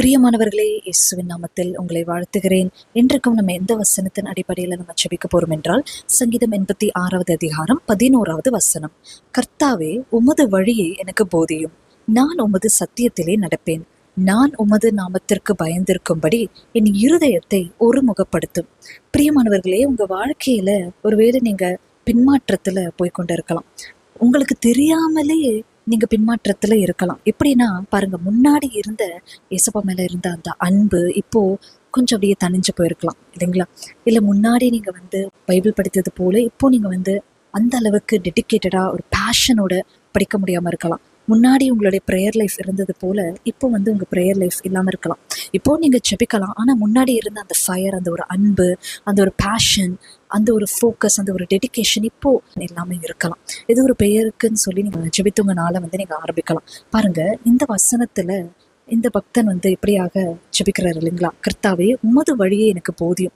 பிரியமானவர்களே இயேசுவின் நாமத்தில் உங்களை வாழ்த்துகிறேன். இன்றைக்கும் நம்ம எந்த வசனத்தின் அடிப்படையில் நம்ம செபிக்க போறோம் என்றால் சங்கீதம் எண்பத்தி ஆறாவது அதிகாரம் பதினோராவது வசனம். கர்த்தாவே உமது வழியை எனக்கு போதியும். நான் உமது சத்தியத்திலே நடப்பேன். நான் உமது நாமத்திற்கு பயந்திருக்கும்படி என் இருதயத்தை ஒருமுகப்படுத்தும். பிரியமானவர்களே உங்க வாழ்க்கையில ஒருவேளை நீங்க பின்மாற்றத்துல போய் கொண்டு இருக்கலாம் உங்களுக்கு தெரியாமலே நீங்க பின்மாற்றத்துல இருக்கலாம். எப்படின்னா பாருங்க முன்னாடி இருந்த இயேசப்பா மேல இருந்த அந்த அன்பு இப்போ கொஞ்சம் அப்படியே தணிஞ்சு போயிருக்கலாம் இல்லைங்களா? இல்ல முன்னாடி நீங்க வந்து பைபிள் படித்தது போல இப்போ நீங்க வந்து அந்த அளவுக்கு டெடிக்கேட்டடா ஒரு பேஷனோட படிக்க முடியாம இருக்கலாம். முன்னாடி உங்களுடைய ப்ரேயர் லைஃப் இருந்தது போல இப்போ வந்து உங்கள் ப்ரேயர் லைஃப் இல்லாமல் இருக்கலாம். இப்போ நீங்கள் ஜெபிக்கலாம் ஆனால் முன்னாடி இருந்த அந்த ஃபயர் அந்த ஒரு அன்பு அந்த ஒரு பேஷன் அந்த ஒரு ஃபோக்கஸ் அந்த ஒரு டெடிகேஷன் இப்போ எல்லாமே இருக்கலாம். இது ஒரு பெயருக்குன்னு சொல்லி நீங்கள் ஜெபித்தவங்கனால வந்து நீங்கள் ஆரம்பிக்கலாம். பாருங்கள் இந்த வசனத்தில் இந்த பக்தன் வந்து எப்படியாக ஜெபிக்கிறார் இல்லைங்களா? கர்த்தாவே உமது வழியே எனக்கு போதியும்.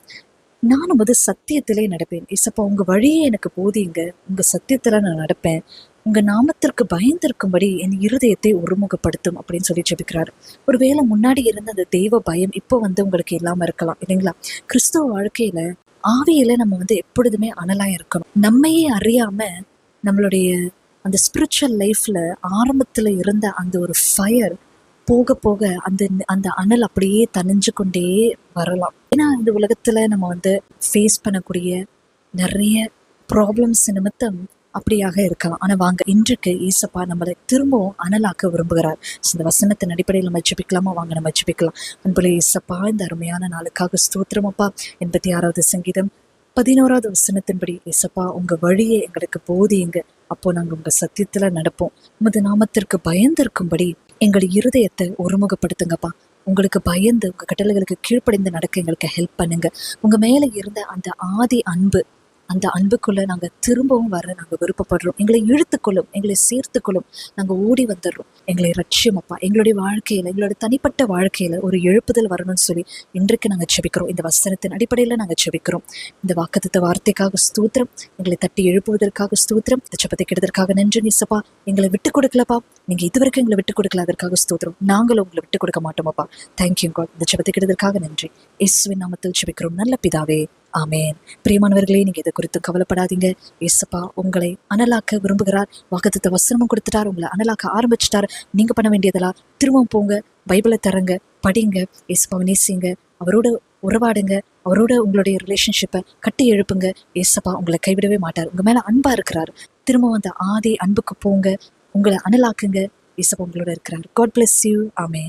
நான் உமது சத்தியத்திலே நடப்பேன். இசப்பா உங்கள் வழியே எனக்கு போதியுங்க. உங்கள் சத்தியத்தில் நான் நடப்பேன். உங்க நாமத்திற்கு பயந்திருக்கும்படி என் இருதயத்தை ஒருமுகப்படுத்தும் அப்படின்னு சொல்லி ஜெபிக்கிறாரு. ஒருவேளை முன்னாடி இருந்த அந்த தெய்வ பயம் இப்போ வந்து உங்களுக்கு இல்லாம இருக்கலாம் இல்லைங்களா? கிறிஸ்துவ வாழ்க்கையில ஆவியில நம்ம வந்து எப்பொழுதுமே அனலா இருக்கணும். நம்மையே அறியாம நம்மளுடைய அந்த ஸ்பிரிச்சுவல் லைஃப்ல ஆரம்பத்துல இருந்த அந்த ஒரு ஃபயர் போக போக அந்த அந்த அனல் அப்படியே தணிஞ்சு கொண்டே வரலாம். ஏன்னா இந்த உலகத்துல நம்ம வந்து ஃபேஸ் பண்ணக்கூடிய நிறைய ப்ராப்ளம்ஸ் நிமித்தம் அப்படியாக இருக்கலாம். ஆனால் வாங்க இன்றைக்கு ஈசப்பா நம்மளை திரும்பவும் அனலாக்க விரும்புகிறார். இந்த வசனத்தின் அடிப்படையில் நம்ம ஜெபிக்கலாமா? வாங்க நம்ம ஜெபிக்கலாம். அன்புல ஈசப்பா இந்த அருமையான நாளுக்காக ஸ்தோத்திரமப்பா எண்பத்தி ஆறாவது சங்கீதம் பதினோராவது வசனத்தின்படி இசப்பா உங்கள் வழியை எங்களுக்கு போதியுங்க அப்போ நாங்கள் உங்கள் சத்தியத்தில் நடப்போம். உமது நாமத்திற்கு பயந்திருக்கும்படி எங்கள் இருதயத்தை ஒருமுகப்படுத்துங்கப்பா. உங்களுக்கு பயந்து உங்கள் கட்டளைகளுக்கு கீழ்ப்படைந்து நடக்க எங்களுக்கு ஹெல்ப் பண்ணுங்க. உங்கள் மேலே இருந்த அந்த ஆதி அன்பு அந்த அன்புக்குள்ளே நாங்கள் திரும்பவும் வர நாங்கள் விருப்பப்படுறோம். எங்களை இழுத்துக்கொள்ளும் எங்களை சேர்த்துக்கொள்ளும். நாங்கள் ஓடி வந்துடுறோம். எங்களை ரட்சியம் அப்பா. எங்களுடைய வாழ்க்கையில் எங்களோட தனிப்பட்ட வாழ்க்கையில் ஒரு எழுப்புதல் வரணும்னு சொல்லி இன்றைக்கு நாங்கள் செபிக்கிறோம் இந்த வசனத்தின் அடிப்படையில் நாங்கள் செபிக்கிறோம் இந்த வாக்குத்த வார்த்தைக்காக ஸ்தூத்திரம். எங்களை தட்டி எழுப்புவதற்காக ஸ்தூத்திரம். இந்த ஜெபத்தை கெடுதற்காக நன்றி நிசப்பா. எங்களை விட்டு கொடுக்கலப்பா. நீங்கள் இதுவரைக்கும் எங்களை விட்டு கொடுக்கல. அதற்காக ஸ்தூத்திரம். நாங்களும் உங்களை விட்டு கொடுக்க மாட்டோமப்பா தேங்க்யூ காட் இந்த சபத்தை கெடுதற்காக நன்றி. இயேசுவின் நாமத்தில் செபிக்கிறோம் நல்ல பிதாவே ஆமேன். பிரியமானவர்களே நீங்கள் இதை குறித்து கவலைப்படாதீங்க. இயேசப்பா உங்களை அனலாக்க விரும்புகிறார். வாக்குத்த வசனமும் கொடுத்துட்டார். உங்களை அனலாக்க ஆரம்பிச்சிட்டார். நீங்கள் பண்ண வேண்டியதெல்லாம் திரும்பவும் போங்க. பைபிளை தரங்க படிங்க. இயேசப்பாவை நேசிங்க. அவரோட உறவாடுங்க. அவரோட உங்களுடைய ரிலேஷன்ஷிப்பை கட்டி எழுப்புங்க. ஏசப்பா உங்களை கைவிடவே மாட்டார். உங்கள் மேலே அன்பாக இருக்கிறார். திரும்பவும் அந்த ஆதி அன்புக்கு போங்க. உங்களை அனலாக்குங்க. ஏசப்பா உங்களோட இருக்கிறார். காட் பிளஸ் யூ ஆமே